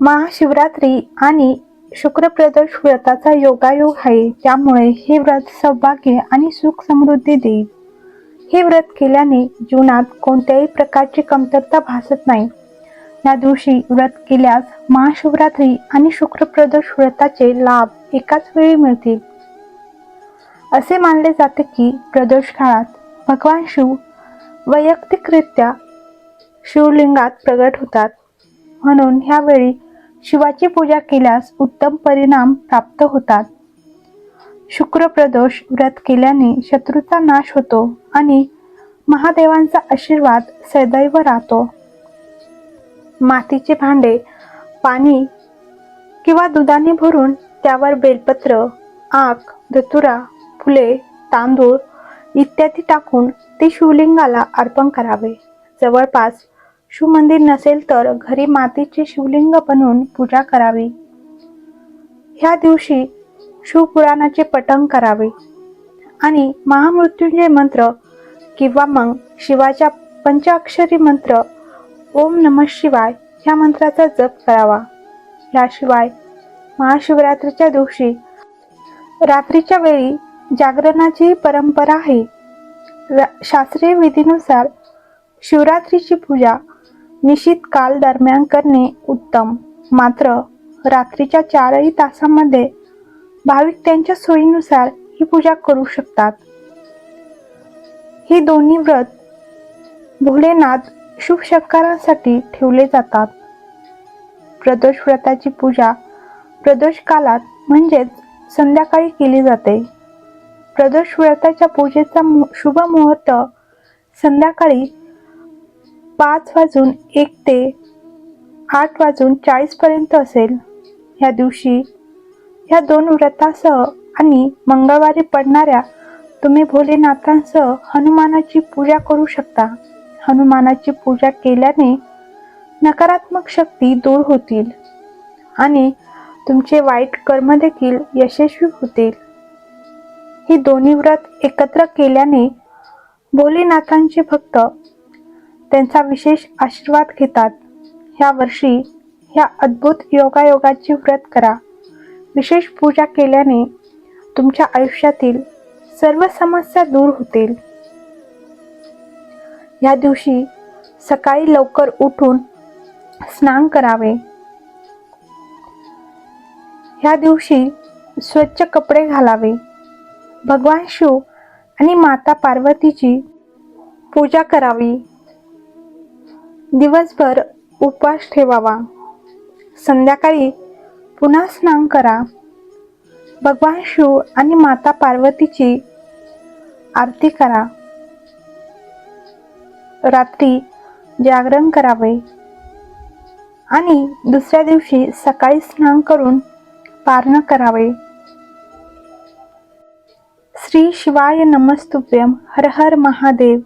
महाशिवरात्री आणि शुक्रप्रदोष व्रताचा योगायोग आहे त्यामुळे हे व्रत सौभाग्य आणि सुख समृद्धी देईल. हे व्रत केल्याने जीवनात कोणत्याही प्रकारची कमतरता भासत नाही. या दिवशी व्रत केल्यास महाशिवरात्री आणि शुक्रप्रदोष व्रताचे लाभ एकाच वेळी मिळतील. असे मानले जाते की प्रदोष काळात भगवान शिव वैयक्तिकरित्या शिवलिंगात प्रगट होतात. म्हणून ह्यावेळी शिवाची पूजा केल्यास उत्तम परिणाम प्राप्त होतात. शुक्रप्रदोष व्रत केल्याने शत्रूचा नाश होतो आणि महादेवांचा आशीर्वाद सदैव राहतो. मातीचे भांडे पाणी किंवा दुधाने भरून त्यावर बेलपत्र आक धतुरा फुले तांदूळ इत्यादी टाकून ते शिवलिंगाला अर्पण करावे. जवळपास शिवमंदिर नसेल तर घरी मातीचे शिवलिंग बनवून पूजा करावी. ह्या दिवशी शिवपुराणाचे पठण करावे. आणि महामृत्युंजय मंत्र किंवा मग शिवाच्या पंचाक्षरी मंत्र ओम नम शिवाय ह्या मंत्राचा जप करावा. याशिवाय महाशिवरात्रीच्या दिवशी रात्रीच्या वेळी जागरणाची परंपरा आहे. शास्त्रीय विधीनुसार शिवरात्रीची पूजा निश्चित काल दरम्यान करणे उत्तम. मात्र रात्रीच्या चारही तासामध्ये भाविक त्यांच्या सोयीनुसार ही पूजा करू शकतात. ही दोन्ही व्रत भोलेनाथ शुभशंकरांसाठी ठेवले जातात. प्रदोष व्रताची पूजा प्रदोष कालात म्हणजेच संध्याकाळी केली जाते. प्रदोष व्रताच्या पूजेचा मु- शुभ मुहूर्त संध्याकाळी पाच वाजून एक ते आठ वाजून चाळीसपर्यंत असेल. ह्या दिवशी ह्या दोन व्रतासह आणि मंगळवारी पडणाऱ्या तुम्ही भोलेनाथांसह हनुमानाची पूजा करू शकता. हनुमानाची पूजा केल्याने नकारात्मक शक्ती दूर होतील आणि तुमचे वाईट कर्म देखील यशस्वी होतील. ही दोन्ही व्रत एकत्र केल्याने भोलेनाथांचे भक्त त्यांचा विशेष आशीर्वाद घेतात. ह्या वर्षी ह्या अद्भुत योगायोगाची व्रत करा. विशेष पूजा केल्याने तुमच्या आयुष्यातील सर्व समस्या दूर होतील. या दिवशी सकाळी लवकर उठून स्नान करावे. ह्या दिवशी स्वच्छ कपडे घालावे. भगवान शिव आणि माता पार्वतीची पूजा करावी. दिवसभर उपवास ठेवावा. संध्याकाळी पुन्हा स्नान करा. भगवान शिव आणि माता पार्वतीची आरती करा. रात्री जागरण करावे. आणि दुसऱ्या दिवशी सकाळी स्नान करून पारणं करावे. श्री शिवाय नमस्तुभ्यम हर हर महादेव.